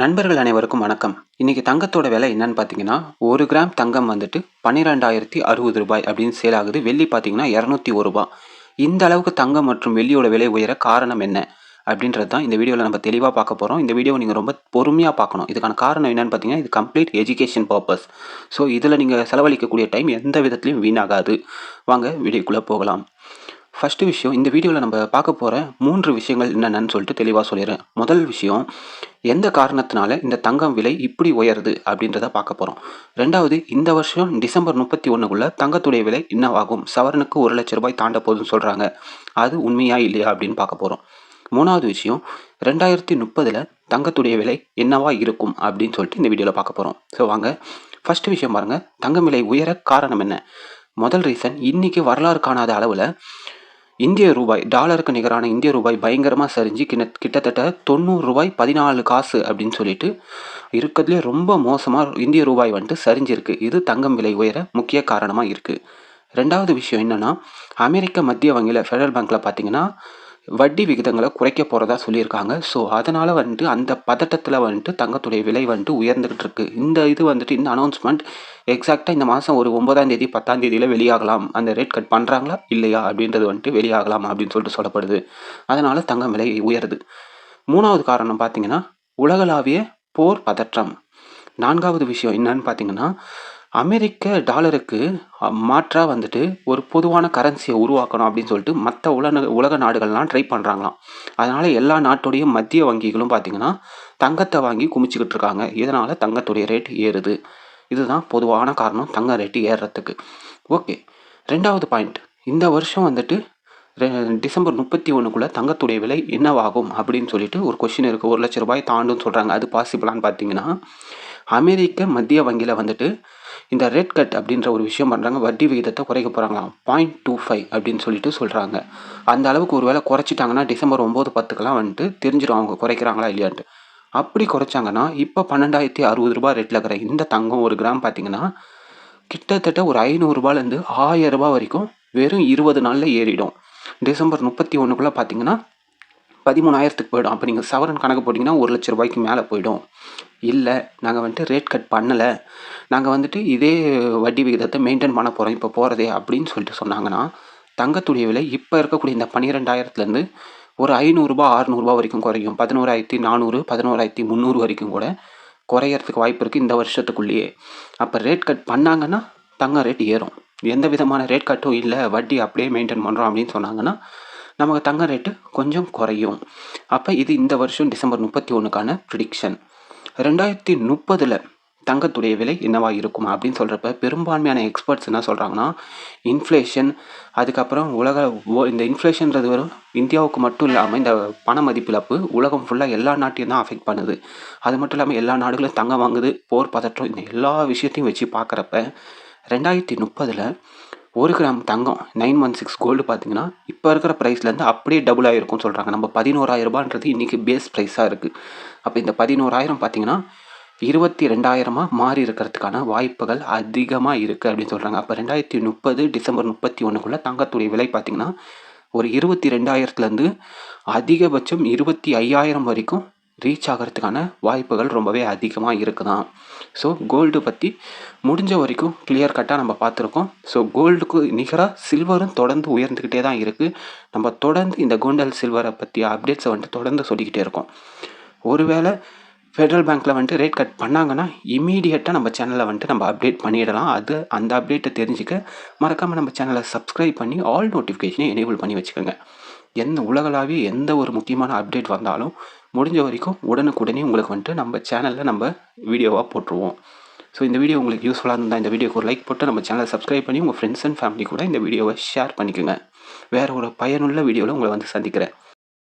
நண்பர்கள் அனைவருக்கும் வணக்கம். இன்றைக்கி தங்கத்தோட விலை என்னன்னு பார்த்தீங்கன்னா ஒரு கிராம் தங்கம் வந்துட்டு பன்னிரெண்டாயிரத்தி அறுபது ரூபாய் அப்படின்னு சேல் ஆகுது. வெள்ளி பார்த்தீங்கன்னா இரநூத்தி ஒரு ரூபாய் இந்த அளவுக்கு தங்கம் மற்றும் வெள்ளியோட விலை உயர காரணம் என்ன? அப்படின்றது தான் இந்த வீடியோவில் நம்ம தெளிவாக பார்க்க போகிறோம் இந்த வீடியோ நீங்கள் ரொம்ப பொறுமையாக பார்க்கணும். இதுக்கான காரணம் என்னென்னு பார்த்தீங்கன்னா இது கம்ப்ளீட் எஜுகேஷன் பர்பஸ் ஸோ இதில் நீங்கள் செலவழிக்கக்கூடிய டைம் எந்த விதத்துலையும் வீணாகாது. வாங்க வீடியோக்குள்ளே போகலாம். ஃபஸ்ட்டு விஷயம் இந்த வீடியோவில் நம்ம பார்க்க போகிற மூன்று விஷயங்கள் என்னென்னு சொல்லிட்டு தெளிவாக சொல்லிடுறேன். முதல் விஷயம் எந்த காரணத்தினால இந்த தங்கம் விலை இப்படி உயருது அப்படின்றத பார்க்க போகிறோம் ரெண்டாவது இந்த வருஷம் டிசம்பர் முப்பத்தி ஒன்றுக்குள்ளே தங்கத்துடைய விலை என்னவாகும்? சவரனுக்கு ஒரு லட்ச ரூபாய் தாண்ட போகுதுன்னு சொல்கிறாங்க அது உண்மையா இல்லையா அப்படின்னு பார்க்க போகிறோம் மூணாவது விஷயம் ரெண்டாயிரத்தி முப்பதில் தங்கத்துடைய விலை என்னவா இருக்கும் அப்படின்னு சொல்லிட்டு இந்த வீடியோவில் பார்க்க போகிறோம் ஸோ வாங்க ஃபஸ்ட்டு விஷயம் பாருங்கள் தங்கம் விலை உயர காரணம் என்ன? முதல் ரீசன் இன்றைக்கி வரலாறு காணாத அளவில் இந்திய ரூபாய் டாலருக்கு நிகரான இந்திய ரூபாய் பயங்கரமாக சரிஞ்சு கிட்ட கிட்டத்தட்ட தொண்ணூறு ரூபாய் பதினாலு காசு அப்படின்னு சொல்லிட்டு இருக்கிறதுலே ரொம்ப மோசமாக இந்திய ரூபாய் வந்துட்டு சரிஞ்சிருக்கு. இது தங்கம் விலை உயர முக்கிய காரணமாக இருக்குது ரெண்டாவது விஷயம் என்னென்னா அமெரிக்க மத்திய வங்கியில் ஃபெடரல் பேங்க்கில் பார்த்தீங்கன்னா வட்டி விகிதங்களை குறைக்க போகிறதா சொல்லியிருக்காங்க. ஸோ அதனால் வந்துட்டு அந்த பதட்டத்தில் வந்துட்டு தங்கத்துடைய விலை வந்துட்டு உயர்ந்துகிட்டு இருக்கு. இந்த இது வந்துட்டு இந்த அனௌன்ஸ்மெண்ட் எக்ஸாக்டாக இந்த மாதம் ஒரு ஒன்பதாம் தேதி பத்தாம் தேதியில் வெளியாகலாம். அந்த ரேட் கட் பண்ணுறாங்களா இல்லையா? அப்படின்றது வந்துட்டு வெளியாகலாம் அப்படின்னு சொல்லிட்டு சொல்லப்படுது. அதனால் தங்கம் விலை உயருது. மூணாவது காரணம் பார்த்தீங்கன்னா உலகளாவிய போர் பதற்றம். நான்காவது விஷயம் என்னன்னு பார்த்தீங்கன்னா அமெரிக்க டாலருக்கு மாற்றாக வந்துட்டு ஒரு பொதுவான கரன்சியை உருவாக்கணும் அப்படின்னு சொல்லிட்டு மற்ற உலக உலக நாடுகள்லாம் ட்ரை பண்ணுறாங்களாம் அதனால் எல்லா நாட்டுடைய மத்திய வங்கிகளும் பார்த்திங்கன்னா தங்கத்தை வாங்கி குமிச்சிக்கிட்டு இருக்காங்க. இதனால் தங்கத்துடைய ரேட் ஏறுது. இதுதான் பொதுவான காரணம் தங்க ரேட்டு ஏறுறதுக்கு ஓகே ரெண்டாவது பாயிண்ட் இந்த வருஷம் வந்துட்டு டிசம்பர் முப்பத்தி ஒன்றுக்குள்ளே தங்கத்துடைய விலை என்னவாகும் அப்படின்னு சொல்லிட்டு ஒரு கொஷின் இருக்குது ஒரு லட்ச ரூபாய் தாண்டுன்னு சொல்கிறாங்க அது பாசிபிளான்னு பார்த்தீங்கன்னா அமெரிக்க மத்திய வங்கியில் வந்துட்டு இந்த ரெட் கட் அப்படின்ற ஒரு விஷயம் பண்ணுறாங்க வட்டி விகிதத்தை குறைக்க போகிறாங்களாம் பாயிண்ட் டூ ஃபைவ் அப்படின்னு சொல்லிட்டு சொல்கிறாங்க அந்த அளவுக்கு ஒரு வேளை குறைச்சிட்டாங்கன்னா டிசம்பர் ஒம்பது பத்துக்கெல்லாம் வந்துட்டு தெரிஞ்சிடும் அவங்க குறைக்கிறாங்களா இல்லையான்ட்டு. அப்படி குறைச்சாங்கன்னா இப்போ பன்னெண்டாயிரத்தி அறுபது ரூபா ரேட்டில் இருக்கிற இந்த தங்கம் ஒரு கிராம் பார்த்தீங்கன்னா கிட்டத்தட்ட ஒரு ஐநூறுரூபாலேருந்து ஆயிரம் ரூபாய் வரைக்கும் வெறும் இருபது நாளில் ஏறிடும். டிசம்பர் முப்பத்தி ஒன்றுக்குள்ளே பார்த்தீங்கன்னா பதிமூணாயிரத்துக்கு போயிடும். அப்போ நீங்கள் சவரன் கணக்கு போட்டிங்கன்னா ஒரு லட்ச ரூபாய்க்கு மேலே போயிடும். இல்லை நாங்கள் வந்துட்டு ரேட் கட் பண்ணலை. நாங்கள் வந்துட்டு இதே வட்டி விகிதத்தை மெயின்டைன் பண்ண போகிறோம் இப்போ போகிறதே அப்படின்னு சொல்லிட்டு சொன்னாங்கன்னா தங்கத்துடைய விலை இப்போ இருக்கக்கூடிய இந்த பன்னிரெண்டாயிரத்துலேருந்து ஒரு ஐநூறுரூபா அறநூறுபா வரைக்கும் குறையும். பதினோராயிரத்தி நானூறு பதினோராயிரத்தி முந்நூறு வரைக்கும் கூட குறையறதுக்கு வாய்ப்பு இருக்குது இந்த வருஷத்துக்குள்ளேயே. அப்போ ரேட் கட் பண்ணாங்கன்னா தங்கம் ரேட் ஏறும். எந்த விதமான ரேட் கட்டும் இல்லை வட்டி அப்படியே மெயின்டைன் பண்ணுறோம் அப்படின்னு சொன்னாங்கன்னா நமக்கு தங்க ரேட்டு கொஞ்சம் குறையும். அப்போ இது இந்த வருஷம் டிசம்பர் முப்பத்தி ஒன்றுக்கான ப்ரிடிக்ஷன் ரெண்டாயிரத்தி முப்பதில் தங்கத்துடைய விலை என்னவாக இருக்கும் அப்படின்னு சொல்கிறப்ப பெரும்பான்மையான எக்ஸ்பர்ட்ஸ் என்ன சொல்கிறாங்கன்னா இன்ஃப்ளேஷன் அதுக்கப்புறம் உலக இந்த இன்ஃப்ளேஷன்றது வரும் இந்தியாவுக்கு மட்டும் இல்லாமல் இந்த பண மதிப்பிழப்பு உலகம் ஃபுல்லாக எல்லா நாட்டையும் தான் அஃபெக்ட் பண்ணுது. அது மட்டும் இல்லாமல் எல்லா நாடுகளும் தங்கம் வாங்குது போர் பதற்றம் இந்த எல்லா விஷயத்தையும் வச்சு பார்க்குறப்ப ரெண்டாயிரத்தி முப்பதில் ஒரு கிராம் தங்கம் நைன் ஒன் சிக்ஸ் கோல்டு பார்த்தீங்கன்னா இப்போ இருக்கிற ப்ரைஸ்லேருந்து அப்படியே டபுள் ஆகிருக்கும்னு சொல்கிறாங்க நம்ம பதினோராயிரரூபான்றது இன்றைக்கி பேஸ் ப்ரைஸாக இருக்குது அப்போ இந்த பதினோராயிரம் பார்த்தீங்கன்னா இருபத்தி ரெண்டாயிரமாக மாறி இருக்கிறதுக்கான வாய்ப்புகள் அதிகமாக இருக்குது அப்படின்னு சொல்கிறாங்க அப்போ ரெண்டாயிரத்தி முப்பது டிசம்பர் முப்பத்தி ஒன்றுக்குள்ளே தங்கத்துடைய விலை பார்த்திங்கன்னா ஒரு இருபத்தி ரெண்டாயிரத்துலேருந்து அதிகபட்சம் இருபத்தி ஐயாயிரம் வரைக்கும் ரீச் ஆகிறதுக்கான வாய்ப்புகள் ரொம்பவே அதிகமாக இருக்குதான். ஸோ கோல்டு பற்றி முடிஞ்ச வரைக்கும் கிளியர் கட்டாக நம்ம பார்த்துருக்கோம். ஸோ கோல்டுக்கு நிகராக சில்வரும் தொடர்ந்து உயர்ந்துக்கிட்டே தான் இருக்குது நம்ம தொடர்ந்து இந்த கோண்டல் சில்வரை பற்றி அப்டேட்ஸை வந்துட்டு தொடர்ந்து சொல்லிக்கிட்டே இருக்கோம். ஒருவேளை ஃபெட்ரல் பேங்க்கில் வந்துட்டு ரேட் கட் பண்ணாங்கன்னா இமீடியட்டாக நம்ம சேனலை வந்துட்டு நம்ம அப்டேட் பண்ணிடலாம். அது அந்த அப்டேட்டை தெரிஞ்சுக்க மறக்காமல் நம்ம சேனலை சப்ஸ்கிரைப் பண்ணி ஆல் நோட்டிஃபிகேஷனை எனேபிள் பண்ணி வச்சுக்கோங்க. எந்த உலகளாவிய எந்த ஒரு முக்கியமான அப்டேட் வந்தாலும் முடிஞ்ச வரைக்கும் உடனுக்குடனே உங்களுக்கு வந்துட்டு நம்ம சேனலில் நம்ம வீடியோவாக போட்டுருவோம். ஸோ இந்த வீடியோ உங்களுக்கு யூஸ்ஃபுல்லாக இருந்தால் இந்த வீடியோக்கு ஒரு லைக் போட்டு நம்ம சேனலை சப்ஸ்கிரைப் பண்ணி உங்கள் ஃப்ரெண்ட்ஸ் அண்ட் ஃபேமிலி கூட இந்த வீடியோவை ஷேர் பண்ணிக்கோங்க. வேறு ஒரு பயனுள்ள வீடியோவில் உங்களை வந்து சந்திக்கிறேன்.